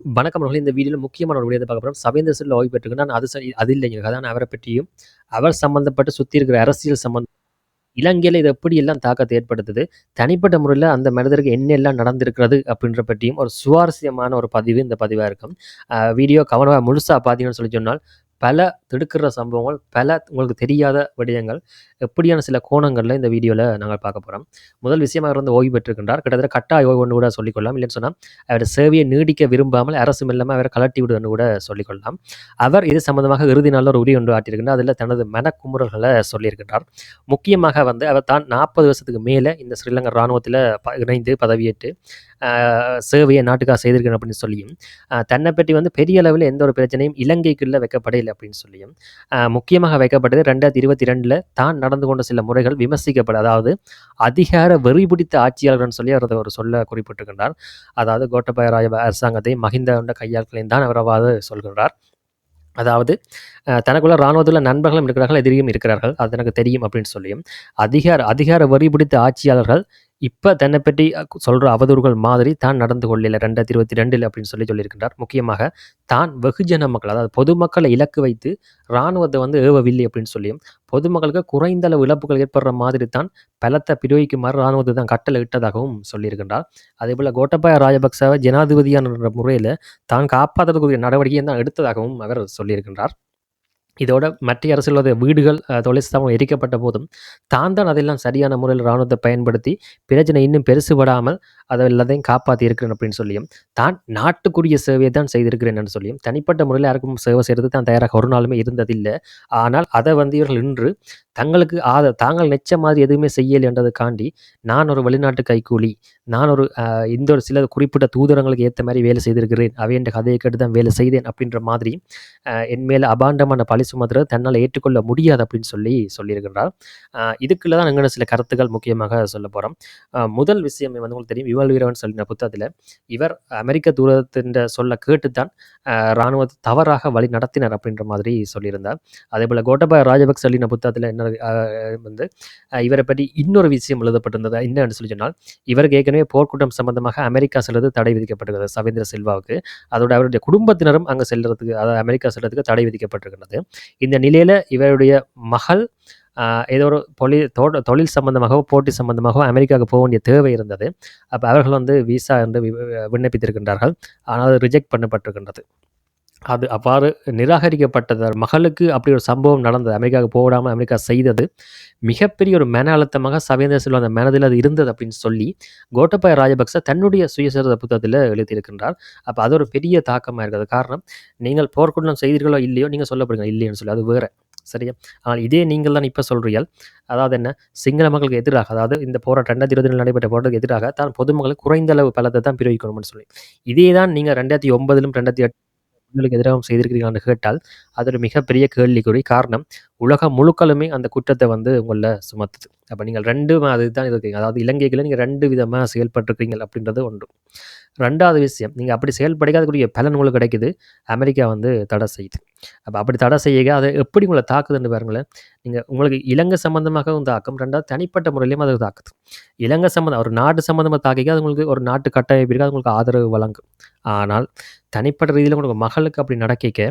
வணக்கம் அவர்கள் இந்த வீடியோவில் முக்கியமான ஒரு விடயத்தை பார்க்க போகிறோம் சபேந்திர சில்வா ஓய்வு பெற்றுக்கு நான் அது சரி அது இல்லைங்க. அதான் அவரை பற்றியும் அவர் சம்மந்தப்பட்டு சுற்றி இருக்கிற அரசியல் சம்மந்தம் இலங்கையில் இது எப்படியெல்லாம் தாக்கத்தை ஏற்படுத்துது தனிப்பட்ட முறையில் அந்த மனிதருக்கு என்ன எல்லாம் நடந்திருக்கிறது அப்படின்ற பற்றியும் ஒரு சுவாரஸ்யமான ஒரு பதிவு இந்த பதிவாக இருக்கும். வீடியோ கவனமாக முழுசாக பார்த்தீங்கன்னு சொல்லி சொன்னால் பல திடுக்கிற சம்பவங்கள் பல உங்களுக்கு தெரியாத விடயங்கள் எப்படியான சில கோணங்களில் இந்த வீடியோவில் நாங்கள் பார்க்க போகிறோம் முதல் விஷயம் அவர் வந்து ஓய்வு பெற்றிருக்கின்றார். கிட்டத்தட்ட கட்டாய ஓய்வு ஒன்று கூட சொல்லிக்கொள்ளலாம். இல்லைன்னு சொன்னால் அவர் சேவையை நீடிக்க விரும்பாமல் அரசு இல்லாமல் அவரை கலட்டி விடுன்னு கூட சொல்லிக்கொள்ளலாம். அவர் இது சம்பந்தமாக இறுதி நாளில் ஒரு உரி ஒன்று ஆட்டியிருக்கின்றார் அதில் தனது மனக்குமுறல்களை சொல்லியிருக்கின்றார். முக்கியமாக வந்து அவர் தான் நாற்பது வருஷத்துக்கு மேலே இந்த ஸ்ரீலங்கா இராணுவத்தில் ப இணைந்து பதவியேற்று சேவையை நாட்டுக்காக செய்திருக்கிறேன் அப்படின்னு சொல்லியும் தன்னை பற்றி வந்து பெரிய அளவில் எந்த ஒரு பிரச்சனையும் இலங்கைக்குள்ளே வைக்கப்படையில்லை அப்படின்னு சொல்லியும் முக்கியமாக வைக்கப்பட்டது ரெண்டாயிரத்தி இருபத்தி ரெண்டில் தான் நடந்து கொண்ட சில முறைகள் விமர்சிக்கப்பட அதாவது அதிகார வெறி பிடித்த ஆட்சியாளர்னு சொல்லி அவர் அதை ஒரு சொல்ல குறிப்பிட்டிருக்கின்றார். அதாவது கோட்டபாய ராஜ அரசாங்கத்தை மஹிந்த கையாட்களையும் தான் அவர் அவ்வாறு சொல்கின்றார். அதாவது தனக்குள்ள இராணுவத்தில் நண்பர்களும் இருக்கிறார்கள் எதிரியும் இருக்கிறார்கள் அது எனக்கு தெரியும் அப்படின்னு சொல்லியும் அதிகார அதிகார வரி பிடித்த ஆட்சியாளர்கள் இப்போ தன்னை பற்றி சொல்கிற அவதூறுகள் மாதிரி தான் நடந்து கொள்ளல. ரெண்டாயிரத்தி இருபத்தி ரெண்டில் அப்படின்னு சொல்லி சொல்லியிருக்கின்றார். முக்கியமாக தான் வெகுஜன மக்கள் அதாவது பொதுமக்களை இலக்கு வைத்து இராணுவத்தை வந்து ஏவவில்லை அப்படின்னு சொல்லியும் பொதுமக்களுக்கு குறைந்த அளவு இழப்புகள் ஏற்படுற மாதிரி தான் பலத்தை பிரயோகிக்குமாறு இராணுவத்தை தான் கட்டளை இட்டதாகவும் சொல்லியிருக்கின்றார். அதேபோல் கோட்டபாய ராஜபக்சவை ஜனாதிபதியான முறையில் தான் காப்பாற்றுறதுக்குரிய நடவடிக்கையை தான் எடுத்ததாகவும் அவர் சொல்லியிருக்கின்றார். இதோட மத்திய அரசியல் வீடுகள் அஹ், எரிக்கப்பட்ட போதும் தான் தான் அதெல்லாம் சரியான முறையில் இராணுவத்தை பயன்படுத்தி பிரச்சனை இன்னும் பெருசுபடாமல் அதை எல்லாத்தையும் காப்பாற்றி இருக்கிறேன் அப்படின்னு சொல்லியும் தான் நாட்டுக்குரிய சேவையை தான் செய்திருக்கிறேன் என்று சொல்லியும் தனிப்பட்ட முறையில் யாருக்கும் சேவை செய்கிறது தான் தயாராக ஒரு நாளுமே இருந்ததில்லை. ஆனால் அதை வந்து இவர்கள் இன்று தங்களுக்கு ஆத தாங்கள் நெச்ச மாதிரி எதுவுமே செய்யலை என்றதுக்காண்டி நான் ஒரு வெளிநாட்டு கைக்கூலி நான் ஒரு இந்த ஒரு சில குறிப்பிட்ட தூதரங்களுக்கு ஏற்ற மாதிரி வேலை செய்திருக்கிறேன் அவை என்ற கதையை கேட்டு தான் வேலை செய்தேன் அப்படின்ற மாதிரி என் மேலே அபாண்டமான பழி சுமத்துறது தன்னால் ஏற்றுக்கொள்ள முடியாது அப்படின்னு சொல்லி சொல்லியிருக்கின்றார். இதுக்குள்ள தான் எங்கன சில கருத்துக்கள் முக்கியமாக சொல்ல போகிறோம் முதல் விஷயம் வந்து உங்களுக்கு தெரியும் இவள் வீரவன் சொல்லின புத்தகத்தில் இவர் அமெரிக்க தூரத்தின் சொல்ல கேட்டுத்தான் அஹ், இராணுவத்தை தவறாக வழி நடத்தினர் அப்படின்ற மாதிரி சொல்லியிருந்தார். அதே போல் கோட்டபாய ராஜபக்ச சொல்லின புத்தகத்தில் என்ன வந்து இவரை பற்றி இன்னொரு விஷயம் எழுதப்பட்டிருந்தது. என்னன்னு சொல்லி சொன்னால் இவருக்கு ஏற்கனவே போர்க்குற்றம் சம்பந்தமாக அமெரிக்கா செல்வது தடை விதிக்கப்பட்டிருக்கிறது சவேந்திர சில்வாவுக்கு. அதோட அவருடைய குடும்பத்தினரும் அங்கே செல்றதுக்கு அதாவது அமெரிக்கா செல்றதுக்கு தடை விதிக்கப்பட்டிருக்கிறது இந்த நிலையில் இவருடைய மகள் ஏதோ ஒரு தொழில் தோட்ட தொழில் சம்பந்தமாகவோ போட்டி சம்பந்தமாகவோ அமெரிக்காவுக்கு போக வேண்டிய தேவை இருந்தது. அப்போ அவர்கள் வந்து விசா என்று வி- விண்ணப்பித்திருக்கின்றார்கள். ஆனால் அது ரிஜெக்ட் பண்ணப்பட்டிருக்கின்றது. அது அவ்வாறு நிராகரிக்கப்பட்டது. மகளுக்கு அப்படி ஒரு சம்பவம் நடந்தது. அமெரிக்காவுக்கு போடாமல் அமெரிக்கா செய்தது. மிகப்பெரிய ஒரு மன அழுத்தமாக சவேந்திர செல்வம் அந்த மனதில் அது இருந்தது அப்படின்னு சொல்லி கோட்டபாய ராஜபக்ச தன்னுடைய சுயசரித புத்தகத்தில் எழுதியிருக்கின்றார். அப்போ அது ஒரு பெரிய தாக்கமாக இருக்குது காரணம் நீங்கள் போர்க்குற்றம் செய்தீர்களோ இல்லையோ நீங்கள் சொல்லப்படுங்க இல்லைன்னு சொல்லி. அது வேறு. சரியா? ஆனால் இதே நீங்கள் தான் இப்போ சொல்கிறீர்கள் அதாவது என்ன? சிங்கள மக்களுக்கு எதிராக அதாவது இந்த போராட்டம் ரெண்டாயிரத்தி இருபதில் நடைபெற்ற போராட்டத்துக்கு எதிராக தான் பொதுமக்களுக்கு குறைந்த அளவு பலத்தை தான் பிரயோகிக்கணும்னு சொல்லி. இதே தான் நீங்கள் ரெண்டாயிரத்தி ஒன்பதிலும் ரெண்டாயிரத்தி எட்டுகளுக்கு எதிராகவும் செய்திருக்கிறீங்கன்னு கேட்டால் அது ஒரு மிகப்பெரிய கேள்விக்குறி காரணம். உலகம் முழுக்களுமே அந்த குற்றத்தை வந்து உங்களில் சுமத்துது. அப்போ நீங்கள் ரெண்டு அதுதான் இருக்கீங்க அதாவது இலங்கைக்குள்ள நீங்கள் ரெண்டு விதமாக செயல்பட்டுருக்கீங்க அப்படின்றது ஒன்று. ரெண்டாவது விஷயம் நீங்கள் அப்படி செயல்படுக்காதக்கூடிய பலன் உங்களுக்கு கிடைக்குது. அமெரிக்கா வந்து தடை செய்யுது அப்போ அப்படி தடை செய்யுங்க. அதை எப்படி உங்களை தாக்குதுன்னு பாருங்களேன். நீங்கள் உங்களுக்கு இலங்கை சம்மந்தமாகவும் தாக்கும் ரெண்டாவது தனிப்பட்ட முறையிலையும் அது தாக்குது. இலங்கை சம்மந்தம் ஒரு நாட்டு சம்பந்தமாக தாக்கிக்க அது உங்களுக்கு ஒரு நாட்டு கட்டமைப்பு இருக்குது அது உங்களுக்கு ஆதரவு வழங்கும். ஆனால் தனிப்பட்ட ரீதியில் உங்களுக்கு மகளுக்கு அப்படி நடக்கிக்க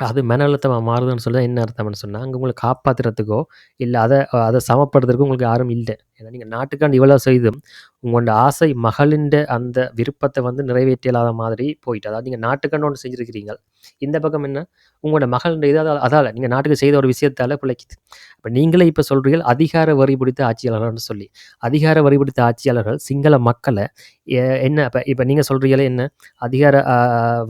அது மன அழுத்தமாக மாறுதுன்னு சொல்ல என்ன அர்த்தம்னு சொன்னால் அங்கே உங்களை காப்பாற்றுறதுக்கோ இல்லை அதை அதை சமப்படுறதுக்கோ உங்களுக்கு யாரும் இல்லை. ஏன்னா நீங்கள் நாட்டுக்காண்டு இவ்வளோ செய்தும் உங்களோட ஆசை மகளின் அந்த விருப்பத்தை வந்து நிறைவேற்றலாத மாதிரி போயிட்டு அதாவது நீங்கள் நாட்டுக்காண்டு ஒன்று செஞ்சுருக்கிறீங்க. இந்த பக்கம் என்ன? உங்களோட மகள் இது அதால் அதால் நீங்கள் நாட்டுக்கு செய்த ஒரு விஷயத்தால் பிழைக்குது. இப்போ நீங்களே இப்போ சொல்கிறீர்கள் அதிகார வரி பிடித்த ஆட்சியாளர்கள்னு சொல்லி. அதிகார வரி பிடித்த ஆட்சியாளர்கள் சிங்கள மக்களை என்ன இப்போ இப்போ நீங்கள் சொல்கிறீங்களே என்ன? அதிகார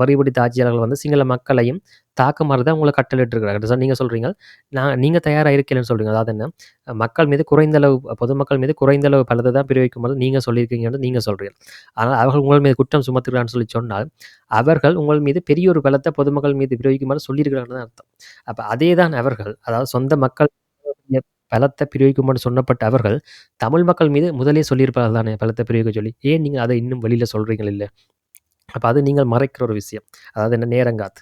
வரி பிடித்த ஆட்சியாளர்கள் வந்து சிங்கள மக்களையும் தாக்க மாதிரி தான் உங்களை கட்டளிட்டுருக்கிறாங்க சார் நீங்கள் சொல்கிறீங்க நான் நீங்கள் தயாராக இருக்கலன்னு சொல்கிறீங்க அதாவது என்ன? மக்கள் மீது குறைந்த அளவு பொதுமக்கள் மீது குறைந்த அளவு பலத்தை தான் பிரயோகிக்கும் போது நீங்கள் சொல்லியிருக்கீங்கன்னு நீங்கள் சொல்கிறீர்கள் ஆனால் அவர்கள் உங்கள் மீது குற்றம் சுமத்துகிறான்னு சொல்லி சொன்னால் அவர்கள் உங்கள் மீது பெரிய ஒரு பலத்தை பொதுமக்கள் மீது பிரிவிக்குமாறு சொல்லியிருக்கிறாங்கன்னு அர்த்தம். அப்போ அதே தான் அவர்கள் அதாவது சொந்த மக்கள் பலத்தை பிரிவிக்குமாறு சொன்னப்பட்ட அவர்கள் தமிழ் மக்கள் மீது முதலே சொல்லியிருப்பார்கள் தானே பலத்தை பிரிவிக்க சொல்லி. ஏன் நீங்கள் அதை இன்னும் வெளியில் சொல்கிறீங்க இல்லை? அப்போ அது நீங்கள் மறைக்கிற ஒரு விஷயம். அதாவது என்ன நேரங்காத்து.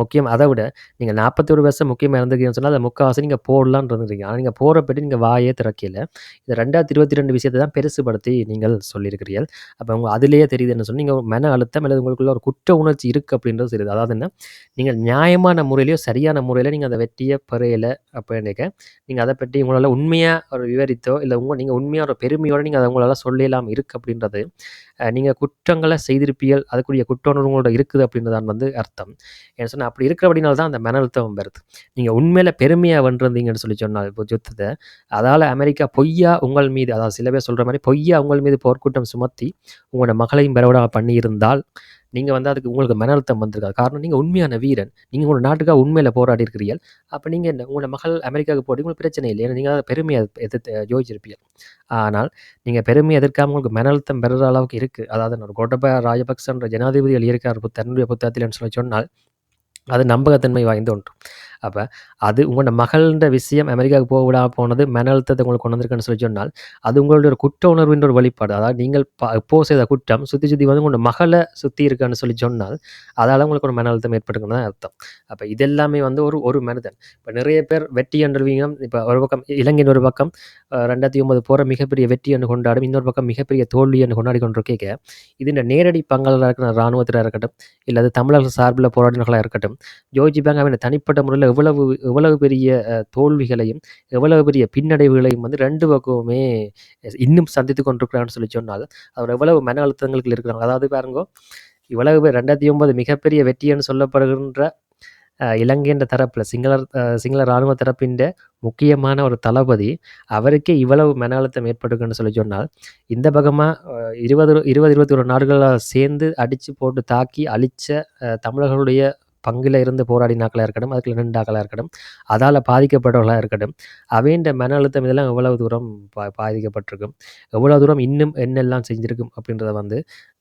முக்கியம் அதை விட நீங்க 41 வருஷம் முக்கியமாக இருந்திருக்கீங்கன்னு சொன்னால் அதை முக்காவாசி நீங்கள் போடலான்னு இருந்திருக்கீங்க. ஆனால் நீங்கள் போகிறப்படி நீங்கள் வாயே திறக்கையில. இந்த 2022 விஷயத்த தான் பெருசுபடுத்தி நீங்கள் சொல்லியிருக்கிறீர்கள். அப்போ உங்கள் அதிலேயே தெரியுது என்ன சொன்னா, நீங்கள் மன அழுத்தம் அல்லது உங்களுக்குள்ள ஒரு குற்ற உணர்ச்சி இருக்குது அப்படின்றது தெரியுது. அதாவது என்ன, நீங்கள் நியாயமான முறையிலையோ சரியான முறையில் நீங்கள் அதை வெற்றிய பெறையில அப்படின்னிக்க, நீங்கள் அதை பற்றி உங்களால் உண்மையாக ஒரு விவரித்தோ, இல்லை உங்கள் நீங்கள் உண்மையாக ஒரு பெருமையோட நீங்கள் அதை உங்களால் சொல்லலாம் இருக்குது அப்படின்றது, நீங்கள் குற்றங்களை செய்திருப்பீர்கள். அதுக்கு இருக்கக்கூடிய உணர்வு இருக்குது அப்படின்னு தான் வந்து அர்த்தம். ஏன்னு சொன்னால் அப்படி இருக்கிறபடினால தான் அந்த மன அழுத்தம் வருது. நீங்கள் உண்மையில பெருமையாக வந்துருந்தீங்கன்னு சொல்லி சொன்னால் இப்போ யுத்தத்தை அதால் அமெரிக்கா பொய்யா உங்கள் மீது அதாவது சில பேர் சொல்கிற மாதிரி பொய்யா உங்கள் மீது போர்க்கூட்டம் சுமத்தி, உங்களோட மகளையும் பரவடா பண்ணியிருந்தால், நீங்கள் வந்து அதுக்கு உங்களுக்கு மன அழுத்தம் வந்திருக்காது. காரணம் நீங்கள் உண்மையான வீரன். நீங்கள் உங்களோட நாட்டுக்காக உண்மையில் போராடி இருக்கிறீர்கள். அப்போ நீங்கள் என்ன உங்களோட மகள் அமெரிக்காவுக்கு போட்டி உங்களுக்கு பிரச்சனை இல்லை ஏன்னா நீங்கள் அதை பெருமையை எதிர்த்து யோசிச்சிருப்பீர்கள் ஆனால் நீங்கள் பெருமையை எதிர்க்காம உங்களுக்கு மன அழுத்தம் பெறுற அளவுக்கு இருக்குது அதாவது ஒரு கோட்டபய ராஜபக்சன்ற ஜனாதிபதி இருக்கார் தன்னுடைய புத்தகத்தில் சொல்லி சொன்னால், அது நம்பகத்தன்மை வாய்ந்த ஒன்று. அப்போ அது உங்களோட மகள்ன்ற விஷயம் அமெரிக்காவுக்கு போக விடாமல் போனது மன அழுத்தத்தை உங்களுக்கு கொண்டு வந்திருக்குன்னு சொல்லி சொன்னால், அது உங்களுடைய ஒரு குற்ற உணர்வின்ற ஒரு வெளிப்பாடு. அதாவது நீங்கள் ப செய்த குற்றம் சுற்றி சுத்தி வந்து உங்களோட மகளை சுற்றி இருக்கான்னு சொல்லி சொன்னால், அதால் உங்களுக்கு ஒரு மன அழுத்தம் ஏற்பட்டிருக்குன்னு தான் அர்த்தம். அப்போ இது எல்லாமே வந்து ஒரு ஒரு மனிதன். இப்போ நிறைய பேர் வெற்றி என்றுவீங்க. இப்போ ஒரு பக்கம் இலங்கையின் ஒரு பக்கம் ரெண்டாயிரத்தி ஒன்பது போகிற மிகப்பெரிய வெற்றி என்று கொண்டாடும். இன்னொரு பக்கம் மிகப்பெரிய தோல்வி என்று கொண்டாடி கேட்க இதில் நேரடி பங்காளராக இருக்கிற ராணுவத்தினரா இருக்கட்டும், இல்லை அது தமிழர்கள் சார்பில் போராட்டங்களாக இருக்கட்டும், ஜோஜி பேங்க் அவன் தனிப்பட்ட முறையில் எவ்வளவு எவ்வளவு பெரிய தோல்விகளையும், எவ்வளவு பெரிய பின்னடைவுகளையும் வந்து ரெண்டு பக்கமுமே இன்னும் சந்தித்து கொண்டிருக்கிறான்னு சொல்லி சொன்னால், அவர் எவ்வளவு மன அழுத்தங்களுக்கு இருக்கிறாங்க. அதாவது பாருங்கோ, இவ்வளவு பேர் 2009 மிகப்பெரிய வெற்றின்னு சொல்லப்படுகின்ற இலங்கைன்ற தரப்பில் சிங்கள சிங்கள ராணுவ தரப்பின்ற முக்கியமான ஒரு தளபதி, அவருக்கே இவ்வளவு மன அழுத்தம் ஏற்பட்டிருக்குன்னு சொல்லி சொன்னால், இந்த பக்கமாக இருபது இருபது இருபத்தி ஒரு நாடுகளாக சேர்ந்து அடித்து போட்டு தாக்கி அழிச்ச தமிழர்களுடைய பங்குல இருந்து போராடினாக்களாக இருக்கட்டும், அதுக்குள்ள நின்றாக்களாக இருக்கட்டும், அதால் பாதிக்கப்பட்டவர்களாக இருக்கட்டும், அவைன்ற மன அழுத்தம் இதெல்லாம் எவ்வளவு தூரம் பா பாதிக்கப்பட்டிருக்கும். எவ்வளோ தூரம் இன்னும் என்னெல்லாம் செஞ்சிருக்கும் அப்படின்றத வந்து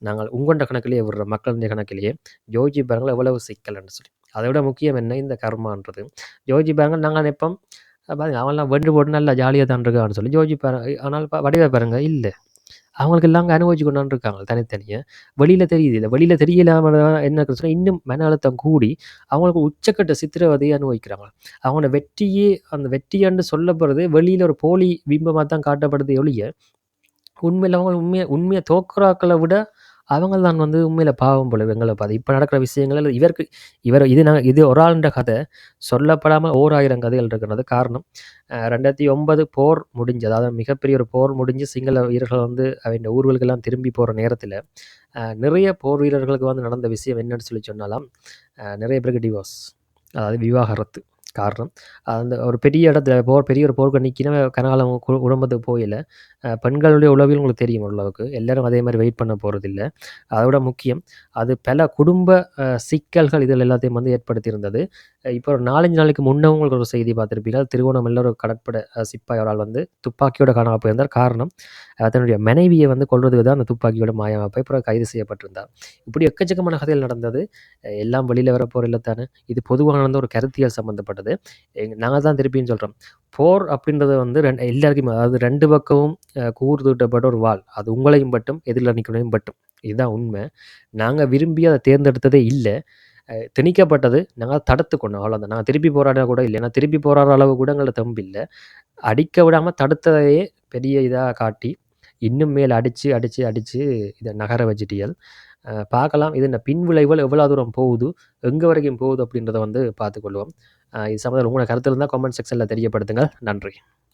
நாங்கள் உங்கொண்ட கணக்கிலேயே விடுறோம். மக்களுடைய கணக்கிலேயே. ஜோஜி பாருங்கள் எவ்வளவு சிக்கல்னு சொல்லி. அதை விட முக்கியம் என்ன இந்த கர்மான்றது. ஜோஜி பாருங்கள் நாங்கள் நினைப்போம், பாருங்க அவன்லாம் வென்று போட்டு நல்லா ஜாலியாக தான் இருக்கான்னு சொல்லி. ஜோஜி பே ஆனால் வடிவ பாருங்க இல்லை அவங்களுக்கு எல்லாம் அங்கே அனுபவிச்சு கொண்டாந்து இருக்காங்க வெளியில் தெரியுது. இல்லை வெளியில் தெரியலாமல் என்ன சொன்னால் இன்னும் மன அழுத்தம் கூடி, அவங்களுக்கு உச்சக்கட்ட சித்திரவதையை அனுபவிக்கிறாங்க. அவங்களோட வெற்றியே அந்த வெற்றின்னு சொல்லப்படுறது வெளியில் ஒரு போலி பிம்பமாக தான் காட்டப்படுதே ஒழிய, உண்மையில் அவங்க உண்மையை உண்மையை தோக்குறாக்களை விட, அவங்க தான் வந்து உண்மையில் பாவம் போல எங்களை பார்த்து இப்போ நடக்கிற விஷயங்கள் இவருக்கு இவர் இது நாங்கள் இது ஒரு ஆளுன்ற கதை சொல்லப்படாமல் ஓர் ஆயிரம் கதைகள் இருக்கிறது. காரணம் ரெண்டாயிரத்தி ஒன்பது போர் முடிஞ்சு, அதாவது மிகப்பெரிய ஒரு போர் முடிஞ்சு சிங்கள வீரர்கள் வந்து அவங்க ஊர்களுக்கெல்லாம் திரும்பி போகிற நேரத்தில் நிறைய போர் வீரர்களுக்கு வந்து நடந்த விஷயம் என்னன்னு சொல்லி சொன்னாலாம், நிறைய பேருக்கு டிவோர்ஸ். அதாவது விவாகரத்து. காரணம், அந்த ஒரு பெரிய இடத்துல போர் பெரிய ஒரு போருக்கு நிக்கணும் கனகாலம் கு குடும்பத்துக்கு போகையில, பெண்களுடைய உளவியல் உங்களுக்கு தெரியும் ஓரளவுக்கு. எல்லாரும் அதே மாதிரி வெயிட் பண்ண போகிறதில்ல அதோட முக்கியம், அது பல குடும்ப சிக்கல்கள் இதில் எல்லாத்தையும் வந்து ஏற்படுத்தியிருந்தது. இப்போ ஒரு 4, 5 நாளைக்கு முன்ன உங்களுக்கு ஒரு செய்தி பார்த்துருப்பீங்க திருகோணமலையில ஒரு கடற்படை சிப்பாய் ஒரு ஆள் வந்து துப்பாக்கியோட காணாம போயிருந்தார். காரணம், தன்னுடைய மனைவியை வந்து கொல்றதுக்கு தான் அந்த துப்பாக்கியோட மாயமாக போய் அப்புறம் கைது செய்யப்பட்டிருந்தார். இப்படி எக்கச்சக்கமான கதைகள் நடந்தது. எல்லாம் வெளியில வரப்போறதில்ல தானே. இது பொதுவாக நடந்த ஒரு கருத்தியல் சம்மந்தப்பட்டது. எங் தான் திருப்பின்னு சொல்கிறோம் போர் அப்படின்றது வந்து ரெண்டு எல்லாருக்குமே அதாவது ரெண்டு பக்கமும் கூர்ந்துட்டப்பட்ட தூட்டப்பட்ட ஒரு வாள். அது உங்களையும் பட்டும், எதிரில் நிற்கணும் பட்டும். இதுதான் உண்மை. நாங்கள் விரும்பி அதை தேர்ந்தெடுத்ததே இல்லை திணிக்கப்பட்டது நாங்கள் தடுத்து கொண்டோம் அவ்வளோதான். நாங்கள் திருப்பி போராட கூட இல்லை ஏன்னா திருப்பி போராடுற அளவு கூட எங்களை தெம்பு இல்லை அடிக்க விடாமல் தடுத்ததையே பெரிய இதாக காட்டி, இன்னும் மேல் அடித்து அடித்து அடித்து இதை நகர வச்சுட்டீர்கள். பார்க்கலாம் பார்க்கலாம். இதன் பின்விளைவுகள் எவ்வளோ தூரம் போகுது, எங்கே வரைக்கும் போகுது அப்படின்றத வந்து பார்த்துக்கொள்வோம். இது சம்மந்தம் உங்களோட கருத்து இருந்தால் கமெண்ட் செக்ஷனில் தெரியப்படுத்துங்கள். நன்றி.